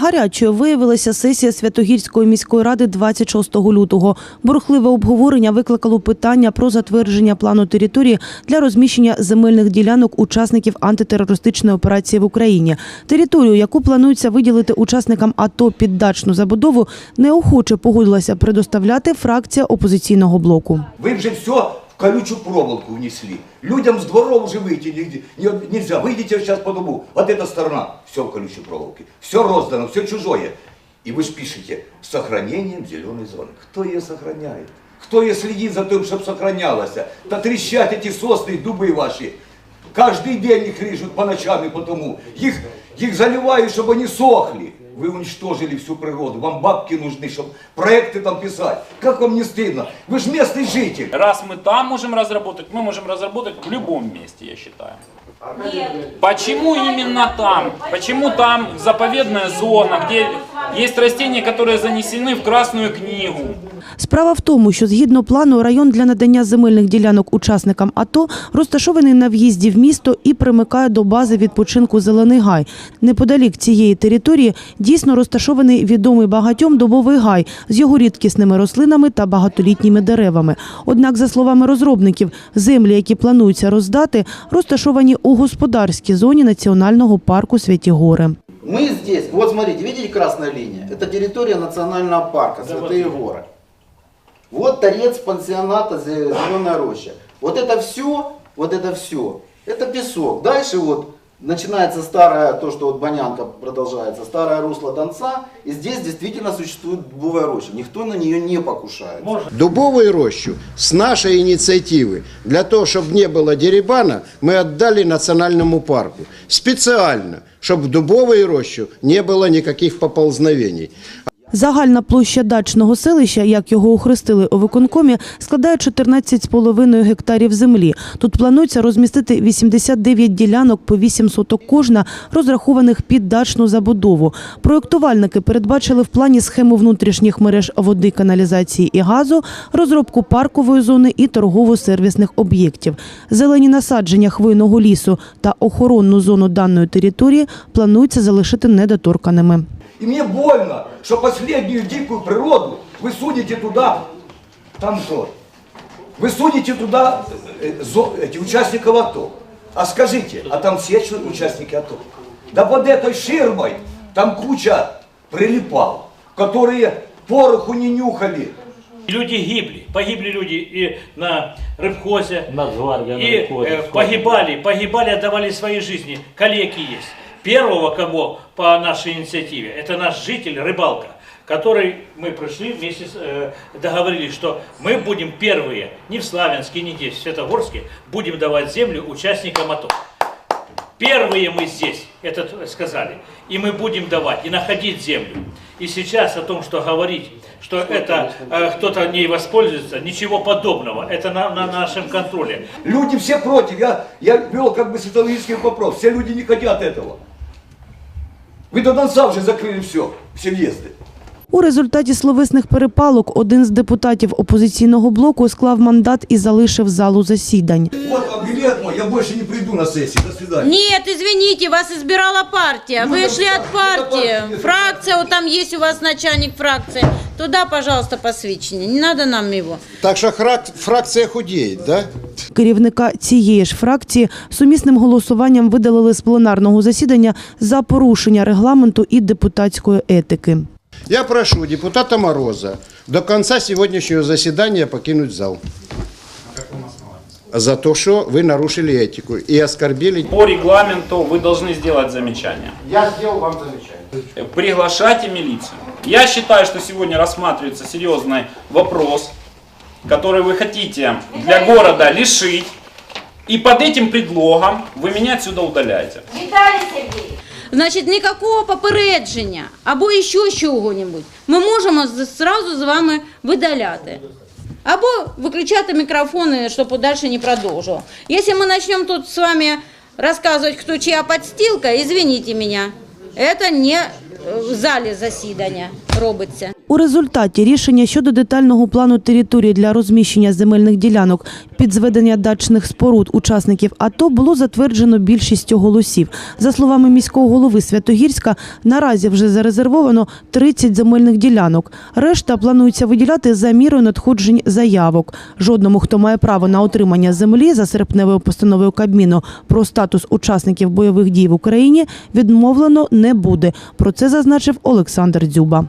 Гарячою виявилася сесія Святогірської міської ради 26 лютого. Бурхливе обговорення викликало питання про затвердження плану території для розміщення земельних ділянок учасників антитерористичної операції в Україні. Територію, яку планується виділити учасникам АТО під дачну забудову, неохоче погодилася предоставляти фракція опозиційного блоку. Вы же все колючую проволоку внесли. Людям с дворов уже выйти нигде- не- нельзя. Выйдите сейчас по дому. Вот эта сторона, все в колючей проволоке. Все роздано, все чужое. И вы ж пишете, с сохранением зеленой зоны. Кто ее сохраняет? Кто ее следит за тем, чтобы сохранялось? Да трещать эти сосны, дубы ваши. Каждый день их режут по ночам и потому. Их, их заливают, чтобы они сохли. Вы уничтожили всю природу. Вам бабки нужны, чтобы проекты там писать. Как вам не стыдно? Вы же местный житель. Раз мы там можем разработать, мы можем разработать в любом месте, я считаю. Почему именно там? Почему там заповедная зона, где есть растения, которые занесены в Красную книгу? Справа в тому, що згідно плану район для надання земельних ділянок учасникам АТО розташований на в'їзді в місто і примикає до бази відпочинку Зелений гай. Неподалік цієї території дійсно розташований відомий багатьом дубовий гай з його рідкісними рослинами та багатолітніми деревами. Однак, за словами розробників, землі, які плануються роздати, розташовані у господарській зоні національного парку Святі Гори. Мы здесь, вот смотрите, видите красная линия? Это территория национального парка, Святые горы. Вот торец пансионата Зе- Зеленая роща. Вот это все, вот это все, это песок. Дальше вот начинается старая, то, что вот Банянка продолжается, старое русло Донца. И здесь действительно существует дубовая роща. Никто на нее не покушает. Дубовую рощу с нашей инициативы, для того, чтобы не было деребана, мы отдали национальному парку. Специально, чтобы в дубовой рощу не было никаких поползновений. Загальна площа дачного селища, як його охрестили у виконкомі, складає 14,5 гектарів землі. Тут планується розмістити 89 ділянок по 8 соток кожна, розрахованих під дачну забудову. Проєктувальники передбачили в плані схему внутрішніх мереж води, каналізації і газу, розробку паркової зони і торгово-сервісних об'єктів. Зелені насадження хвойного лісу та охоронну зону даної території планується залишити недоторканими. И мне больно, что последнюю дикую природу вы сунете туда, там что? Вы сунете туда э, зо- эти участников АТО. А скажите, а там все участники АТО? Да под этой ширмой там куча прилипал, которые пороху не нюхали, Люди гибли, погибли люди и на рыбхозе, на и рыбхозе, э, сколько? погибали, погибали, отдавали свои жизни. Калеки есть. Первого, кого по нашей инициативе, это наш житель, рыбалка, который мы пришли вместе, с, э, договорились, что мы будем первые, не в Славянске, не здесь, в Светогорске, будем давать землю участникам АТО. Первые мы здесь, это сказали, и мы будем давать, и находить землю. И сейчас о том, что говорить, что это э, кто-то ней воспользуется, ничего подобного, это на, на нашем контроле. Люди все против. Я, я вел как бы социологический вопрос. Все люди не хотят этого. Вы до Донца уже закрыли все, все въезды. У результаті словесних перепалок один з депутатів опозиційного блоку склав мандат і залишив залу засідань. Вот вам билет мой, я больше не приду на сессию. До свидания. Нет, извините, вас избирала партия. Ну, Вы так шли что, от это партии. партия, это Фракция, вот там есть у вас начальник фракции. Туда, пожалуйста, посвящение. Не надо нам его. Так что храк- фракция худеет, да? Керівника цієї ж фракції сумісним голосуванням видалили з пленарного засідання за порушення регламенту і депутатської етики. Я прошу депутата Мороза до конца сегодняшнего заседания покинуть зал. За то, что вы нарушили этику и оскорбили. По регламенту вы должны сделать замечание. Я сделал вам замечание. Приглашайте милицию. Я считаю, что сегодня рассматривается серьезный вопрос, который вы хотите для города лишить. И под этим предлогом вы меня отсюда удаляете. Виталий Сергеевич. Значить, никакого попередження або ще чого-небудь ми можемо з- зразу з вами видаляти. Або виключати мікрофони, щоб подальше не продовжував. Якщо ми почнемо тут з вами розказувати, хто чия підстілка, извините мене, це не е, в залі засідання. робиться. У результаті рішення щодо детального плану території для розміщення земельних ділянок під зведення дачних споруд учасників АТО було затверджено більшістю голосів. За словами міського голови Святогірська, наразі вже зарезервовано 30 земельних ділянок. Решта планується виділяти за мірою надходжень заявок. Жодному, хто має право на отримання землі за серпневою постановою Кабміну про статус учасників бойових дій в Україні, відмовлено не буде. Про це зазначив Олександр Дзюба.